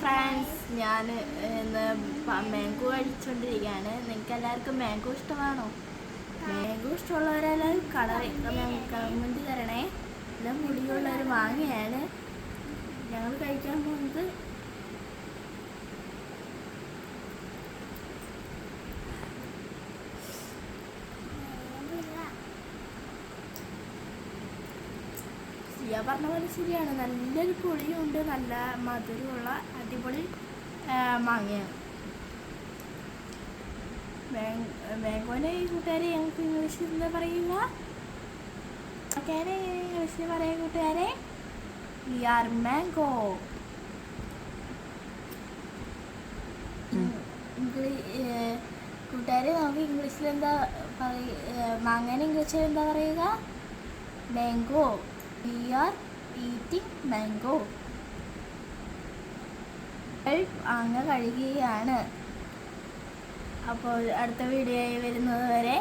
Friends ഞാൻ ഇന്ന് mango കഴിച്ചുകൊണ്ടിരിക്കുകയാണ് നിങ്ങൾക്ക് എല്ലാവർക്കും മാംഗോ ഇഷ്ടമാണോ? മാംഗോ ഇഷ്ടമുള്ളവരെല്ലാം കളർ കമന്റ് തരണേ എല്ലാം മുടിയുള്ളവർ വാങ്ങിയാണ്. സിയ പറഞ്ഞ പോലെ ശരിയാണ്. നല്ലൊരു പുളിയുണ്ട് നല്ല മധുരമുള്ള അടിപൊളി മാങ്ങയാണ്. മാംഗോനെ ഈ കൂട്ടുകാരെ ഞങ്ങൾക്ക് ഇംഗ്ലീഷിൽ എന്താ പറയുക. കൂട്ടുകാരെ ഇംഗ്ലീഷിൽ പറയാം കൂട്ടുകാരെ. വി ആർ മാംഗോ കൂട്ടുകാരെ നമുക്ക് ഇംഗ്ലീഷിൽ എന്താ പറയുക മാങ്ങേനെ ഇംഗ്ലീഷിൽ എന്താ പറയുക? Mango we are eating mango ആങ്ങ കഴുകുകയാണ് അപ്പോൾ അടുത്ത വീഡിയോയിൽ വരുന്നത് വരെ